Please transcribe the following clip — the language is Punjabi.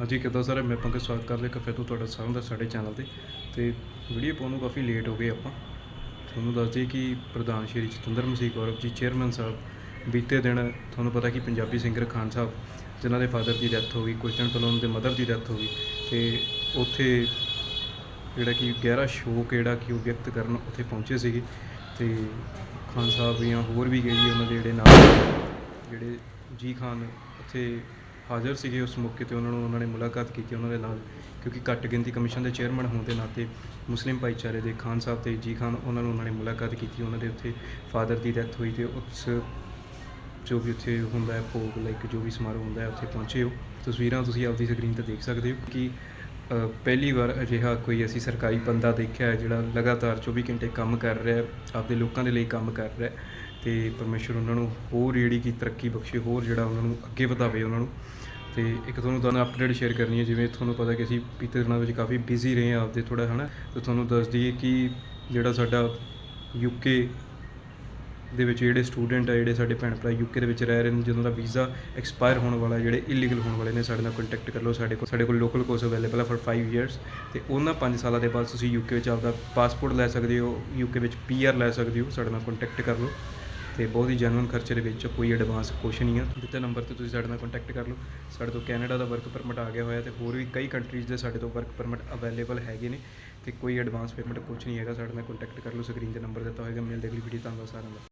ਹਾਂਜੀ, ਕਿੱਦਾਂ ਸਰ? ਮੈਂ ਪੰਕਜ ਸਵਾਗਤ ਕਰਦਾ ਇੱਕ ਤੋਂ ਤੁਹਾਡਾ ਸਾਰਿਆਂ ਦਾ ਸਾਡੇ ਚੈਨਲ ਤੇ। ਤੇ ਵੀਡੀਓ ਪਾਉਣ ਨੂੰ ਕਾਫੀ ਲੇਟ ਹੋ ਗਏ ਆਪਾਂ। ਤੁਹਾਨੂੰ ਦੱਸ ਦਈਏ ਕਿ ਪ੍ਰਧਾਨ ਸ਼੍ਰੀ ਜਤਿੰਦਰ ਮਸੀਹ ਗੌਰਵ ਜੀ ਚੇਅਰਮੈਨ ਸਾਹਿਬ, ਬੀਤੇ ਦਿਨ ਤੁਹਾਨੂੰ ਪਤਾ ਕਿ ਪੰਜਾਬੀ ਸਿੰਗਰ ਖਾਨ ਸਾਹਿਬ, ਜਿਨ੍ਹਾਂ ਦੇ ਫਾਦਰ ਦੀ ਡੈਥ ਹੋ ਗਈ ਕੁਝ ਦਿਨ ਪਹਿਲਾਂ ਉਹਨਾਂ ਦੇ ਮਦਰ ਦੀ ਡੈਥ ਹੋ ਗਈ, ਤੇ ਉੱਥੇ ਜਿਹੜਾ ਕਿ ਗਹਿਰਾ ਸ਼ੋਕ ਜਿਹੜਾ ਕਿ ਉਹ ਵਿਅਕਤ ਕਰਨ ਉੱਥੇ ਪਹੁੰਚੇ ਸੀਗੇ। ਤੇ ਖਾਨ ਸਾਹਿਬ ਜਾਂ ਹੋਰ ਵੀ ਗਏ ਜੀ ਉਹਨਾਂ ਦੇ ਜਿਹੜੇ ਨਾਲ ਜਿਹੜੇ ਜੀ ਖਾਨ ਉੱਥੇ ਹਾਜ਼ਰ ਸੀਗੇ ਉਸ ਮੌਕੇ ਤੇ ਉਹਨਾਂ ਨੂੰ ਉਹਨਾਂ ਨੇ ਮੁਲਾਕਾਤ ਕੀਤੀ ਉਹਨਾਂ ਦੇ ਨਾਲ, ਕਿਉਂਕਿ ਘੱਟ ਗਿਣਤੀ ਕਮਿਸ਼ਨ ਦੇ ਚੇਅਰਮੈਨ ਹੋਣ ਦੇ ਨਾਤੇ ਮੁਸਲਿਮ ਭਾਈਚਾਰੇ ਦੇ ਖਾਨ ਸਾਹਿਬ ਤੇ ਜੀ ਖਾਨ ਉਹਨਾਂ ਨੂੰ ਉਹਨਾਂ ਨੇ ਮੁਲਾਕਾਤ ਕੀਤੀ, ਉਹਨਾਂ ਦੇ ਉੱਥੇ ਫਾਦਰ ਦੀ ਡੈਥ ਹੋਈ ਤੇ ਉਸ ਜੋ ਵੀ ਉੱਥੇ ਹੁੰਦਾ ਹੈ ਭੋਗ, ਲਾਈਕ ਜੋ ਵੀ ਸਮਾਰੋਹ ਹੁੰਦਾ ਹੈ ਉੱਥੇ ਪਹੁੰਚੇ ਹੋ। ਤਸਵੀਰਾਂ ਤੁਸੀਂ ਆਪਦੀ ਸਕਰੀਨ ਤੇ ਦੇਖ ਸਕਦੇ ਹੋ ਕਿ ਪਹਿਲੀ ਵਾਰ ਅਜਿਹਾ ਕੋਈ ਅਸੀਂ ਸਰਕਾਰੀ ਬੰਦਾ ਦੇਖਿਆ ਹੈ ਜਿਹੜਾ ਲਗਾਤਾਰ 24 ਘੰਟੇ ਕੰਮ ਕਰ ਰਿਹਾ ਹੈ, ਆਪਦੇ ਲੋਕਾਂ ਦੇ ਲਈ ਕੰਮ ਕਰ ਰਿਹਾ ਹੈ। ਤੇ ਪਰਮੇਸ਼ਰ ਉਹਨਾਂ ਨੂੰ ਹੋਰ ਜਿਹੜੀ ਕੀ ਤਰੱਕੀ ਬਖਸ਼ੇ, ਹੋਰ ਜਿਹੜਾ ਉਹਨਾਂ ਨੂੰ ਅੱਗੇ ਵਧਾਵੇ ਉਹਨਾਂ ਨੂੰ। ਤੇ ਇੱਕ ਤੁਹਾਨੂੰ ਤੁਹਾਨੂੰ ਅਪਡੇਟ ਸ਼ੇਅਰ ਕਰਨੀ ਹੈ, ਜਿਵੇਂ ਤੁਹਾਨੂੰ ਪਤਾ ਕਿ ਅਸੀਂ ਬੀਤੇ ਦਿਨਾਂ ਵਿੱਚ ਕਾਫੀ ਬਿਜ਼ੀ ਰਹੇ ਹਾਂ ਆਪਦੇ ਥੋੜਾ ਹਨਾ? ਤੇ ਤੁਹਾਨੂੰ ਦੱਸ ਦਈਏ ਕਿ ਜਿਹੜਾ ਸਾਡਾ ਯੂਕੇ ਦੇ ਵਿੱਚ ਜਿਹੜੇ ਸਟੂਡੈਂਟ ਆ, ਜਿਹੜੇ ਸਾਡੇ ਭੈਣ ਭਰਾ ਯੂਕੇ ਦੇ ਵਿੱਚ ਰਹਿ ਰਹੇ ਨੇ ਜਿਹਨਾਂ ਦਾ ਵੀਜ਼ਾ ਐਕਸਪਾਇਰ ਹੋਣ ਵਾਲਾ, ਜਿਹੜੇ ਇਲੀਗਲ ਹੋਣ ਵਾਲੇ ਨੇ, ਸਾਡੇ ਨਾਲ ਕੰਟੈਕਟ ਕਰ ਲਓ, ਸਾਡੇ ਕੋਲ ਸਾਡੇ ਕੋਲ ਲੋਕਲ ਕੋਰਸ ਅਵੇਲੇਬਲ ਆ ਫॉर 5 ਇਅਰਸ ਤੇ ਉਹਨਾਂ 5 ਸਾਲਾਂ ਦੇ ਬਾਅਦ ਤੁਸੀਂ ਯੂਕੇ ਵਿੱਚ ਆਪਦਾ ਪਾਸਪੋਰਟ ਲੈ ਸਕਦੇ ਹੋ ਯੂਕੇ ਵਿੱਚ ਪੀਆਰ ਲੈ ਸਕਦੇ ਹੋ, ਸਾਡੇ ਨਾਲ ਕੰਟੈਕਟ ਕਰ ਲਓ। ਤੇ ਬਹੁਤ ਹੀ ਜੈਨੂਇਨ ਖਰਚੇ ਦੇ ਵਿੱਚ ਕੋਈ ਐਡਵਾਂਸ ਕੁਛ ਨਹੀਂ ਆ। ਦਿੱਤੇ ਨੰਬਰ ਤੇ ਤੁਸੀਂ ਸਾਡੇ ਨਾਲ ਕੰਟੈਕਟ ਕਰ ਲਓ। ਸਾਡੇ ਤੋਂ ਕੈਨੇਡਾ ਦਾ ਵਰਕ ਪਰਮਿਟ ਆ ਗਿਆ ਹੋਇਆ ਤੇ ਹੋਰ ਵੀ ਕਈ ਕੰਟਰੀਜ਼ ਦੇ ਸਾਡੇ ਤੋਂ ਵਰਕ ਪਰਮਿਟ ਅਵੇਲੇਬਲ ਹੈਗੇ ਨੇ ਤੇ ਕੋਈ ਐਡਵਾਂਸ ਪੇਮੈਂਟ ਕੁਛ ਨਹੀਂ ਹੈਗਾ। ਸਾਡੇ ਨਾਲ ਕੰਟੈਕਟ ਕਰ ਲਓ। ਸਕਰੀਨ ਤੇ ਨੰਬਰ ਦਿੱਤਾ ਹੋਏਗਾ। ਮਿਲਦੇ ਅਗਲੀ ਵੀਡੀਓ ਧੰਨਵਾਦ ਸਾਰਿਆਂ ਦਾ।